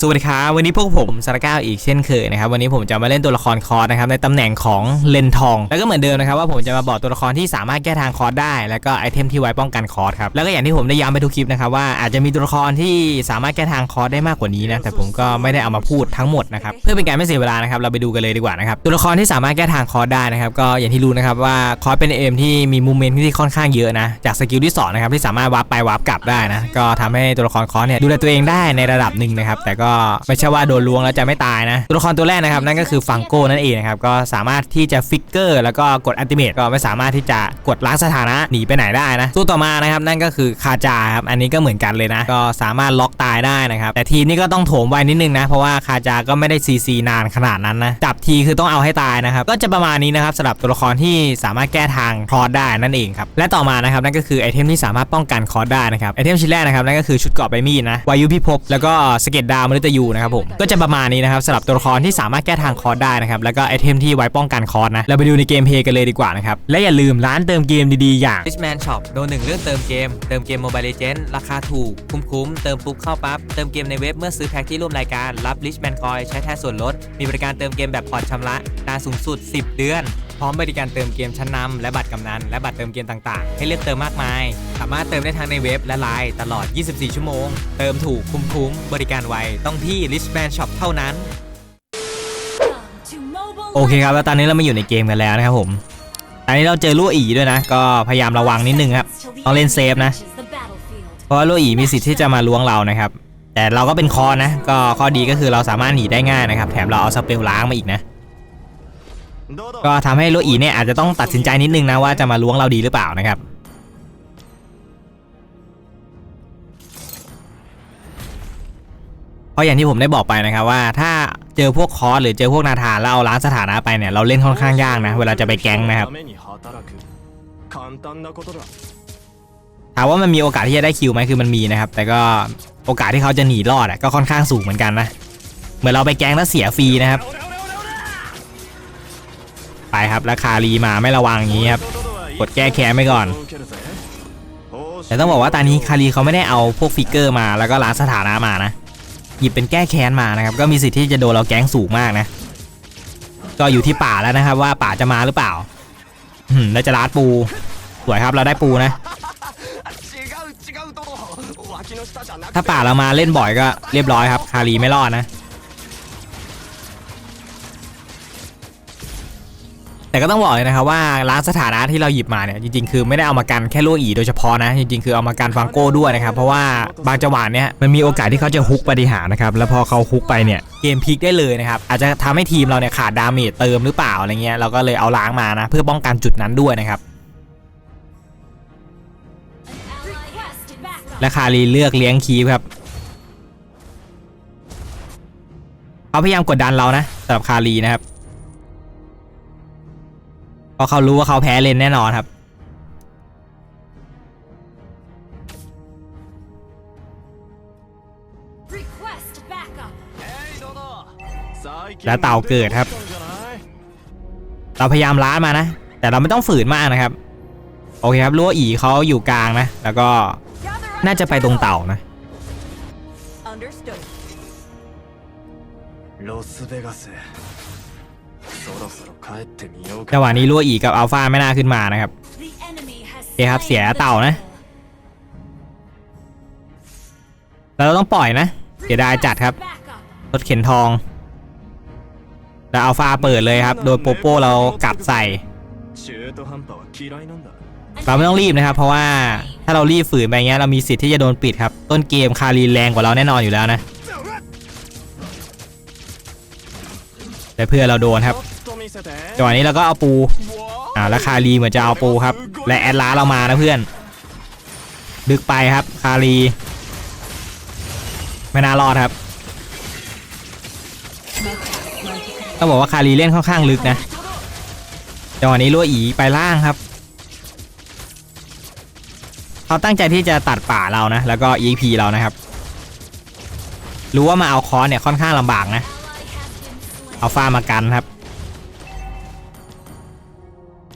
สวัสดีครับวันนี้พวกผมสารก้าวอีกเช่นเคยนะครับวันนี้ผมจะมาเล่นตัวละครคอร์สนะครับในตำแหน่งของเลนทอง แล้วก็เหมือนเดิมนะครับว่าผมจะมาบอกตัวละครที่สามารถแก้ทางคอร์สได้ แล้วก็ไอเทมที่ไว้ป้องกันคอร์สครับแล้วก็อย่างที่ผมได้ย้ำไปทุกคลิปนะครับว่าอาจจะมีตัวละครที่สามารถแก้ทางคอร์สได้มากกว่านี้นะแต่ผมก็ไม่ได้เอามาพูดทั้งหมดนะครับเพื่อเป็นการไม่เสียเวลานะครับเราไปดูกันเลยดีกว่านะครับตัวละครที่สามารถแก้ทางคอร์สได้นะครับก็อย่างที่รู้นะครับว่าคอร์สเป็นเอ็มที่มีมูเมนต์ที่ค่อนข้างเยอะนะจากสกิลที่สองนะครับที่สามารถวาร์ปไปวาร์ปกลับได้นะก็ทำให้ตัวละครคอร์สเนี่ยดูแลตัวเองได้ในระดับหนึ่งนะครับแต่ก็ไม่ใช่ว่าโดนลวงแล้วจะไม่ตายนะ ตัวละครตัวแรกนะครับนั่นก็คือฟังโก้นั่นเองนะครับก็สามารถที่จะฟิกเกอร์แล้วก็กดอัลติเมทก็ไม่สามารถที่จะกดล้างสถานะหนีไปไหนได้นะตัวต่อมานะครับนั่นก็คือคาจาครับอันนี้ก็เหมือนกันเลยนะ ก็สามารถล็อกตายได้นะครับแต่ทีมนี้ก็ต้องโถมไวนิดนึงนะเพราะว่าคาจาก็ไม่ได้ซีซีนานขนาดนั้นนะจับทีคือต้องเอาให้ตายนะครับก็จะประมาณนี้นะครับสำหรับตัวละครที่สามารถแก้ทางคอร์สได้นั่นเองครับและต่อมานะครับนั่นก็คือไอเทมที่สามารถป้องกันคอร์สได้นะครับไอเทมชิ้นแรกนะครับนั่นก็คือชุดเกราะใบมีดนะวายุพิภพแล้วก็สเก็ตดาวมฤตยูนะครับผมก็จะประมาณนี้นะครับสำหรับตัวละครที่สามารถแก้ทางคอร์สได้นะครับแล้วก็ไอเทมที่ไว้ป้องกันคอร์สนะเราไปดูในเกมเพย์กันเลยดีกว่านะครับและอย่าลืมร้านเติมเกมดีๆอย่าง Richman Shop โดนหนึ่งเรื่องเติมเกม เติมเกม Mobile Legends ราคาถูก คุ้มๆ เติมปุ๊บเข้าปั๊บ เติมเกมในเว็บเมื่อซื้อแพ็คที่ร่วมรายการ รับ Richman Coin ใช้แทนส่วนลด มีบริการเติมเกมแบบผ่อนชำระนานสูงสุด 10 เดือน พร้อมบริการเติมเกมชั้นนำและบัตรกำนันและบัตรเติมเกมต่างๆ ให้เลือกเติมมากมาย สามารถเติมได้ทั้งในเว็บและไลน์ตลอด 24 ชั่วโมง เติมถูกคุ้มๆบริการไวต้องที่ Richman Shop เท่านั้น โอเคครับแล้วตอนนี้เรามาอยู่ในเกมกันแล้วนะครับผมอันนี้เราเจอลู่อีด้วยนะ ก็พยายามระวังนิดนึงครับต้องเล่นเซฟนะ เพราะว่าลู่อีมีสิทธิ์ที่จะมาล้วงเรานะครับ แต่เราก็เป็นคอนะ ก็ข้อดีก็คือเราสามารถหนีได้ง่ายนะครับ แถมเราเอาสเปลล้างมาอีกนะ ก็ทำให้โลอีเนี่ยอาจจะต้องตัดสินใจนิดนึงนะว่าจะมาล้วงเราดีหรือเปล่านะครับเพราะอย่างที่ผมได้บอกไปนะครับว่าถ้าเจอพวกคอสหรือเจอพวกนาธานแล้วเอาล้างสถานะไปเนี่ยเราเล่นค่อนข้างยากนะเวลาจะไปแก๊งนะครับถามว่ามันมีโอกาสที่จะได้คิวไหมคือมันมีนะครับ แต่ก็โอกาสที่เขาจะหนีรอดก็ค่อนข้างสูงเหมือนกันนะ เหมือนเราไปแก๊งแล้วเสียฟรีนะครับ ไปครับราคารีมาไม่ระวังอย่างนี้ครับกดแก้แค้นไปก่อน แต่ต้องบอกว่าตอนนี้คารีเขาไม่ได้เอาพวกฟิกเกอร์มาแล้วก็ล้าสถานะมานะ หยิบเป็นแก้แค้นมานะครับ ก็มีสิทธิ์ที่จะโดนเราแก๊งสูงมากนะ ก็อยู่ที่ป่าแล้วนะครับ ว่าป่าจะมาหรือเปล่าอืมแล้วจะล้าปู สวยครับเราได้ปูนะ ถ้าป่าเรามาเล่นบ่อยก็เรียบร้อยครับ คารีไม่รอดนะ แต่ก็ต้องบอกเลยนะครับว่าล้างสถานะที่เราหยิบมาเนี่ยจริงๆคือไม่ได้เอามากันแค่โลอีโดยเฉพาะนะ จริงๆคือเอามากันฟังโก้ด้วยนะครับ เพราะว่าบางจังหวะเนี่ยมันมีโอกาสที่เขาจะฮุกปฏิหารนะครับ แล้วพอเขาฮุกไปเนี่ยเกมพลิกได้เลยนะครับ อาจจะทำให้ทีมเราเนี่ยขาดดาเมจเติมหรือเปล่าอะไรเงี้ยเราก็เลยเอาล้างมานะเพื่อป้องกันจุดนั้นด้วยนะครับและคารีเลือกเลี้ยงคีฟครับเขาพยายามกดดันเรานะสำหรับคารีนะครับ เพราะเขารู้ว่าเขาแพ้เลนแน่นอนครับแล้วเต่าเกิดครับ เราพยายามล้ามานะ แต่เราไม่ต้องฝืนมากนะครับ โอเคครับรู้ว่าอีเขาอยู่กลางนะ แล้วก็น่าจะไปตรงเต่านะ จังหวะนี้รั่วอีกกับอัลฟาไม่น่าขึ้นมานะครับเคครับเสียเต่านะเราต้องปล่อยนะเสียดายจัดครับรถเข็นทองแล้วอัลฟาเปิดเลยครับ โดยโปโป้เรากัดใส่เราไม่ต้องรีบนะครับ เพราะว่าถ้าเรารีบฝืนไปเงี้ยเรามีสิทธิ์ที่จะโดนปิดครับ ต้นเกมคารีแรงกว่าเราแน่นอนอยู่แล้วนะแต่เพื่อเราโดนครับ จังหวะนี้เราก็เอาปูอ่าแล้วคารีเหมือนจะเอาปูครับ และแอดลาสเรามานะเพื่อน ดึกไปครับคารีไม่น่ารอดครับต้องบอกว่าคารีเล่นค่อนข้างลึกนะจังหวะนี้ลัวอีไปล่างครับเขาตั้งใจที่จะตัดป่าเรานะ แล้วก็ EP เรานะครับ รู้ว่ามาเอาคอนเนี่ยค่อนข้างลำบากนะ เอาฟ้ามากันครับ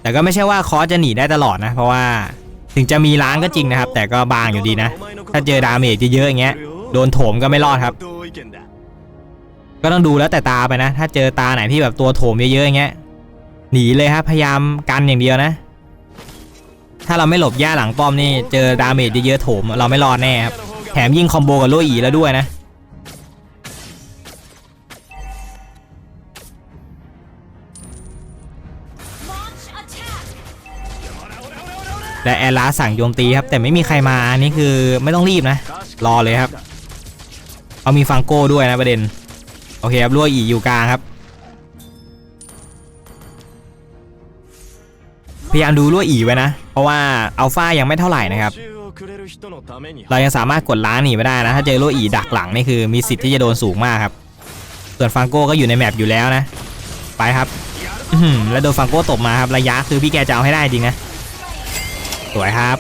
แต่ก็ไม่ใช่ว่าคอจะหนีได้ตลอดนะ เพราะว่าถึงจะมีล้างก็จริงนะครับ แต่ก็บางอยู่ดีนะ ถ้าเจอดาเมจเยอะๆอย่างเงี้ยโดนโถมก็ไม่รอดครับ ก็ต้องดูแล้วแต่ตาไปนะ ถ้าเจอตาไหนที่แบบตัวโถมเยอะๆอย่างเงี้ยหนีเลยครับพยายามกันอย่างเดียวนะ ถ้าเราไม่หลบย่าหลังป้อมนี่เจอดาเมจเยอะๆโถมเราไม่รอดแน่ครับแถมยิ่งคอมโบกับโลอีแล้วด้วยนะ และแอร์ลาสั่งโยมตีครับแต่ไม่มีใครมาอันนี้คือไม่ต้องรีบนะ รอเลยครับเอามีฟังโก้ด้วยนะประเด็น โอเคครับรั่วอีอยู่กลางครับ พยายามดูรั่วอีไว้นะ เพราะว่าอัลฟายังไม่เท่าไหร่นะครับ เรายังสามารถกดล้างหนีไม่ได้นะ ถ้าเจอรั่วอีดักหลังนี่คือมีสิทธิ์ที่จะโดนสูงมากครับ ส่วนฟังโก้ก็อยู่ในแมปอยู่แล้วนะ ไปครับแล้วโดนฟังโก้ตบมาครับระยะคือพี่แกจะเอาให้ได้จริงนะ สวยครับ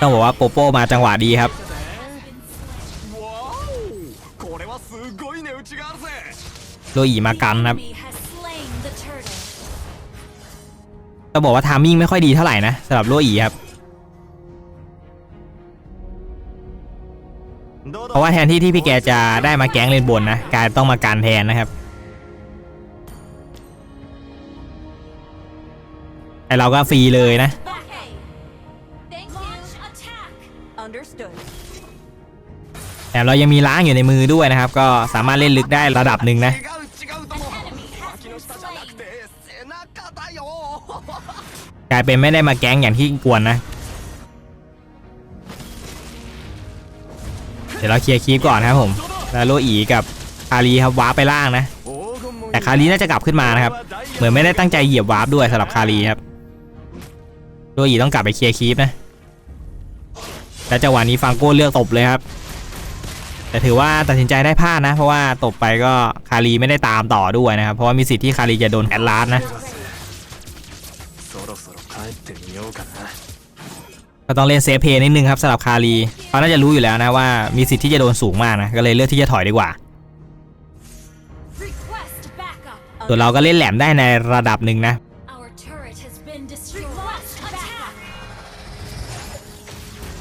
ต้องบอกว่าโปโป้มาจังหวะดีครับโรอีมากันครับจะบอกว่าทามิ่งไม่ค่อยดีเท่าไหร่นะสำหรับโรอีครับเพราะว่าแทนที่ที่พี่แกจะได้มาแก๊งเลนบนนะกายต้องมาการแทนนะครับไอเราก็ฟรีเลยนะ แต่เรายังมีล้างอยู่ในมือด้วยนะครับ ก็สามารถเล่นลึกได้ระดับหนึ่งนะกลายเป็นไม่ได้มาแก๊งอย่างที่กวนนะ เดี๋ยวเราเคลียร์คีปก่อนครับผม แล้วโลอีกับคารีครับวาร์ปไปล่างนะ แต่คารีน่าจะกลับขึ้นมานะครับ เหมือนไม่ได้ตั้งใจเหยียบวาร์ปด้วยสำหรับคารีครับโลอีต้องกลับไปเคลียร์คีปนะ และจังหวะนี้ฟังโก้เลือกตบเลยครับ แต่ถือว่าตัดสินใจได้พลาดนะ เพราะว่าตบไปก็คารีไม่ได้ตามต่อด้วยนะครับ เพราะว่ามีสิทธิ์ที่คารีจะโดนแอดลาสนะก็ต้องเล่นเซฟเพย์นิดนึงครับสำหรับคารีเขาน่าจะรู้อยู่แล้วนะว่ามีสิทธิ์ที่จะโดนสูงมากนะก็เลยเลือกที่จะถอยดีกว่าส่วนเราก็เล่นแหลมได้ในระดับหนึ่งนะ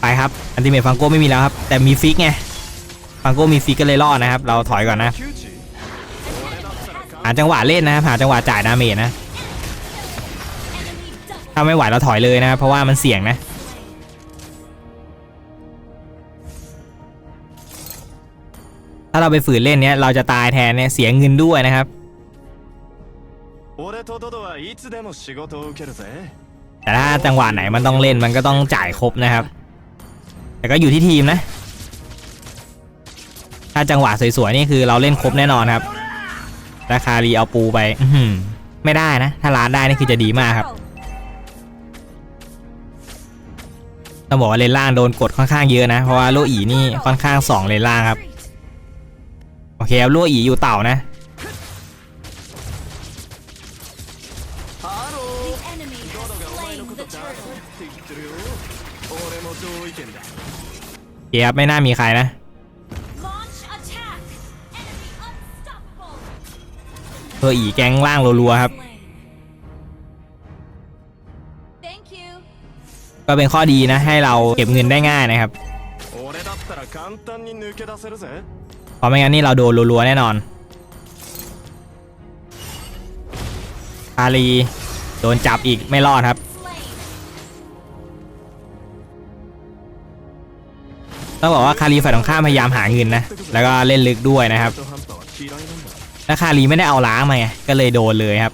ไปครับอันติเมทฟังโก้ไม่มีแล้วครับแต่มีฟิกไง ฟังโก้มีฟีก็เลยรอดนะครับ เราถอยก่อนนะ หาจังหวะเล่นนะครับหาจังหวะจ่ายดาเมจนะ ถ้าไม่ไหวเราถอยเลยนะ เพราะว่ามันเสี่ยงนะถ้าเราไปฝืนเล่นเนี้ยเราจะตายแทนเนี้ยเสียเงินด้วยนะครับแต่ถ้าจังหวะไหนมันต้องเล่นมันก็ต้องจ่ายครบนะครับ แต่ก็อยู่ที่ทีมนะ จังหวะสวยๆนี่คือเราเล่นครบแน่นอนครับ ราคารีเอาปูไปไม่ได้นะ ถ้าร้านได้นี่คือจะดีมากครับต้องบอกว่าเลนล่างโดนกดค่อนข้างเยอะนะ เพราะว่าลูอีนี่ค่อนข้างสองเลนล่างครับ โอเคลูอีอยู่เต่านะเกียบไม่น่ามีใครนะ ออีแกงล่างรัวๆครับ ก็เป็นข้อดีนะให้เราเก็บเงินได้ง่ายนะครับเพราะไม่งั้นนี่เราโดนรัวๆแน่นอนคารีโดนจับอีกไม่รอดครับ ต้องบอกว่าคารีฝ่ายตรงข้ามพยายามหาเงินนะ แล้วก็เล่นลึกด้วยนะครับ แล้วคารีไม่ได้เอาล้างมาไงก็เลยโดนเลยครับ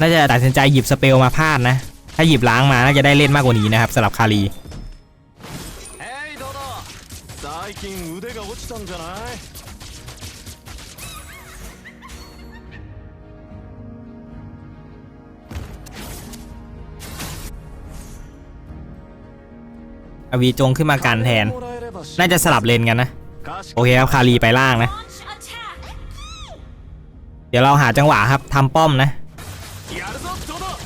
น่าจะตัดสินใจหยิบสเปลมาพลาดนะ ถ้าหยิบล้างมาน่าจะได้เล่นมากกว่านี้นะครับสำหรับคารีอวีจงขึ้นมากันแทน น่าจะสลับเลนกันนะ โอเคครับคารีไปล่างนะ ดี๋ยวเราหาจังหวะครับทำป้อมนะ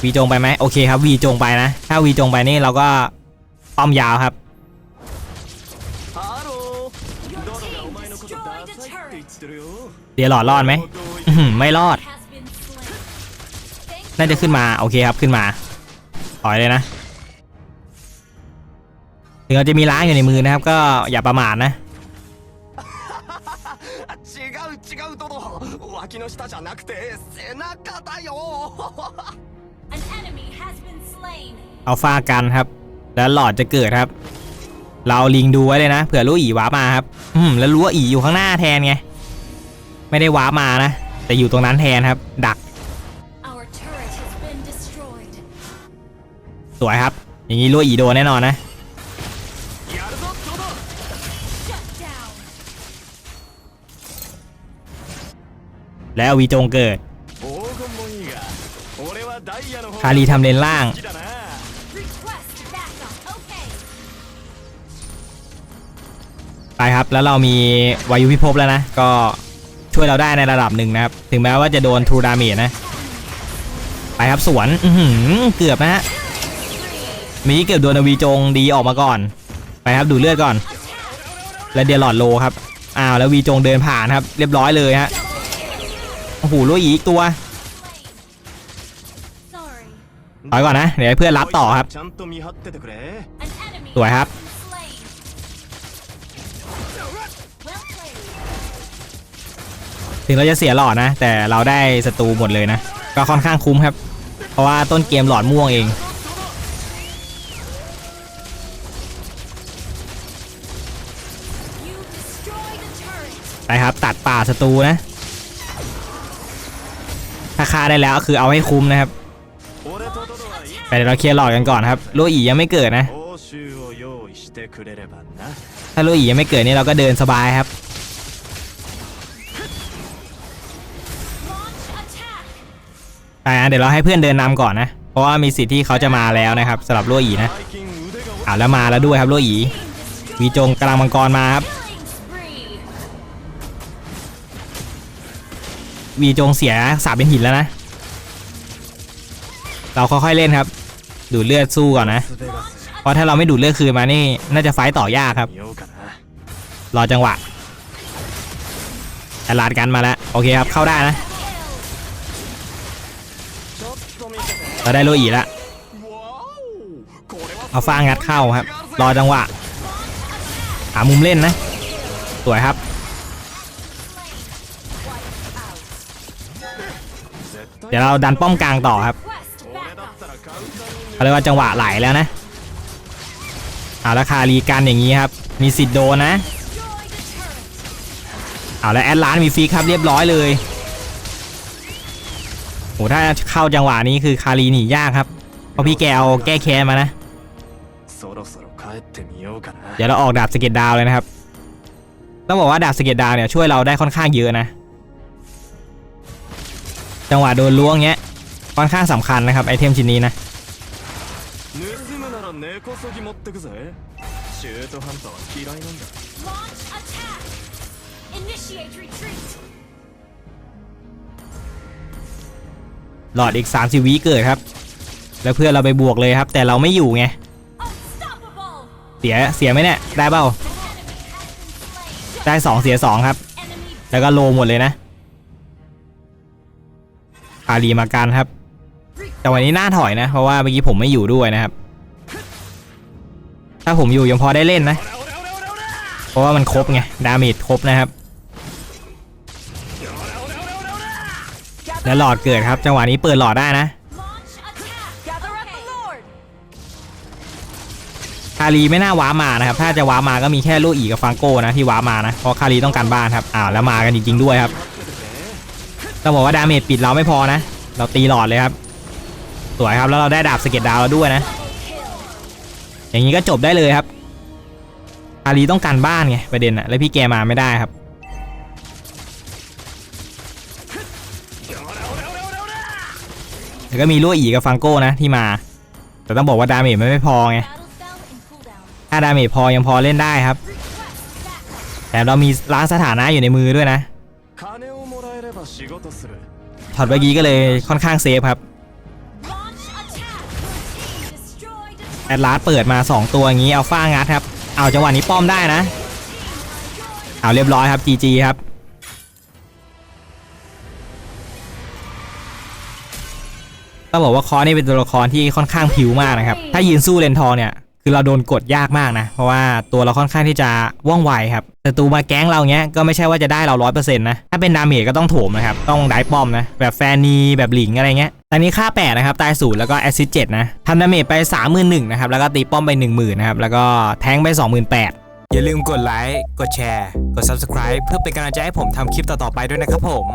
วีจงไปไหมโอเคครับวีจงไปนะ ถ้าวีจงไปนี่เราก็ป้อมยาวครับเดี๋ยวหลอดรอดไหมไม่รอด น่าจะขึ้นมาโอเคครับขึ้นมาถอยเลยนะ ถึงเราจะมีล้างอยู่ในมือนะครับ ก็อย่าประมาทนะ 脇の下じゃなくて背中だよ An enemy has been slain. เอาฟ้ากันครับ แล้วหลอดจะเกิดครับ เราเอาลิงดูไว้เลยนะเผื่อรู้อีว้าร์ปมาครับ อืมแล้วรู้ว่าอีอยู่ข้างหน้าแทนไง ไม่ได้ว้าร์ปมานะ แต่อยู่ตรงนั้นแทนครับ ดัก Our turret has been destroyed. สวยครับ อย่างนี้รู้ว่าอีโดนแน่นอนนะ แล้ววีจงเกิด คารีทำเลนล่าง ไปครับ แล้วเรามีวายุพิภพแล้วนะ ก็ช่วยเราได้ในระดับหนึ่งนะครับ ถึงแม้ว่าจะโดนทูดามีนะ ไปครับสวนเกือบนะฮะมีเกือบโดนวีจงดีออกมาก่อน ไปครับดูเลือดก่อน แล้เดียร์หลอดโลครับ อ้าวแล้ววีจงเดินผ่านครับ เรียบร้อยเลยฮะ โอ้โหลุยอีกตัวถอยก่อนนะ เดี๋ยวเพื่อนรับต่อครับ สวยครับ ถึงเราจะเสียหลอดนะ แต่เราได้ศัตรูหมดเลยนะ ก็ค่อนข้างคุ้มครับ เพราะว่าต้นเกมหลอดม่วงเองไปครับ ตัดป่าศัตรูนะ ถ้าฆ่าได้แล้วคือเอาให้คุ้มนะครับแต่เดี๋ยวเราเคลียร์หลอดกันก่อนครับลูอียังไม่เกิดนะ ถ้าลูอียังไม่เกิดนี่เราก็เดินสบายครับใช่เดี๋ยวเราให้เพื่อนเดินนำก่อนนะ เพราะว่ามีสิทธิ์ที่เขาจะมาแล้วนะครับสำหรับลูอีนะอ่าแล้วมาแล้วด้วยครับลูอีวีจงกำลังมังกรมาครับ วีจงเสียสาเป็นหินแล้วนะ เราค่อยๆเล่นครับ ดูเลือดสู้ก่อนนะ เพราะถ้าเราไม่ดูเลือดคืนมานี่ น่าจะไฟต่อยากครับ รอจังหวะตลาดกันมาแล้ว โอเคครับ เข้าได้นะ เราได้โลอีแล้วเอาฟ้างัดเข้าครับ รอจังหวะ หามุมเล่นนะ สวยครับ เดี๋ยวเราดันป้อมกลางต่อครับเขาเรียกว่าจังหวะไหลแล้วนะเอาราคารีการอย่างนี้ครับ มีสิทธิ์โดนนะเอาแล้วแอดล้านมีฟรีครับเรียบร้อยเลยโอ้ถ้าเข้าจังหวะนี้คือคารีหนียากครับเพราะพี่แกเอาแก้แค้นมานะเดี๋ยวเราออกดาบสเก็ตดาวเลยนะครับต้องบอกว่าดาบสเก็ตดาวเนี่ยช่วยเราได้ค่อนข้างเยอะนะ จังหวะโดนล้วงเงี้ยค่อนข้างสำคัญนะครับไอเทมชิ้นนี้นะหลอดอีก 30วิเกิดครับ แล้วเพื่อนเราไปบวกเลยครับ แต่เราไม่อยู่ไง เสียเสียไหมเนี่ย ได้เปล่าได้ 2 เสีย 2 ครับ แล้วก็โลหมดเลยนะารีมากันครับ แต่วันนี้น่าถอยนะ เพราะว่าเมื่อกี้ผมไม่อยู่ด้วยนะครับ ถ้าผมอยู่ยังพอได้เล่นนะ เพราะว่ามันครบไง ดาเมจครบนะครับ แล้วหลอดเกิดครับ จังหวะนี้เปิดหลอดได้นะคารีไม่น่าว้ามานะครับ ถ้าจะว้ามาก็มีแค่ลูกอีกับฟังโก้นะที่ว้ามานะ เพราะคารีต้องการบ้านครับอ้าวแล้วมากันจริงๆด้วยครับ ต้องบอกว่าดาเมจปิดเราไม่พอนะ เราตีหลอดเลยครับ สวยครับแล้วเราได้ดาบสเก็ตดาวแล้ด้วยนะ อย่างนี้ก็จบได้เลยครับ อาลีต้องการบ้านไงประเด็นอะแล้วพี่แกมาไม่ได้ครับแล้วก็มีลู่อีกับฟังโก้นะที่มา แต่ต้องบอกว่าดาเมจไม่พอไงถ้าดาเมจพอยังพอเล่นได้ครับ แต่เรามีล้างสถานะอยู่ในมือด้วยนะ ถอดไวกี้ก็เลยค่อนข้างเซฟครับแอดลาร์เปิดมา 2 ตัวอย่างนี้เอาฟ้างัดครับ เอาจังหวะนี้ป้อมได้นะ เอาเรียบร้อยครับ GG ครับ ต้องบอกว่าคอนี่เป็นตัวละครที่ค่อนข้างผิวมากนะครับ ถ้ายืนสู้เลนทองเนี่ย คือเราโดนกดยากมากนะ เพราะว่าตัวเราค่อนข้างที่จะว่องไวครับศัตรูมาแก๊งเราเงี้ยก็ไม่ใช่ว่าจะได้เราร้อยเปอร์เซ็นต์นะ ถ้าเป็นดาเมจก็ต้องโถมนะครับ ต้องได้ป้อมนะ แบบแฟนนีแบบหลิงอะไรเงี้ยตอนนี้ค่า 8 นะครับ ตายศูนย์แล้วก็แอซิสเจ็ดนะทำดาเมจไป 3 1 0 0 0นะครับ แล้วก็ตีป้อมไป 1 0,000นะครับ แล้วก็แทงไป 28,000 อย่าลืมกดไลค์ กดแชร์ กด Subscribe เพื่อเป็นกำลังใจให้ผมทำคลิปต่อๆไปด้วยนะครับผม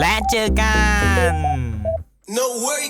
และเจอกัน No way.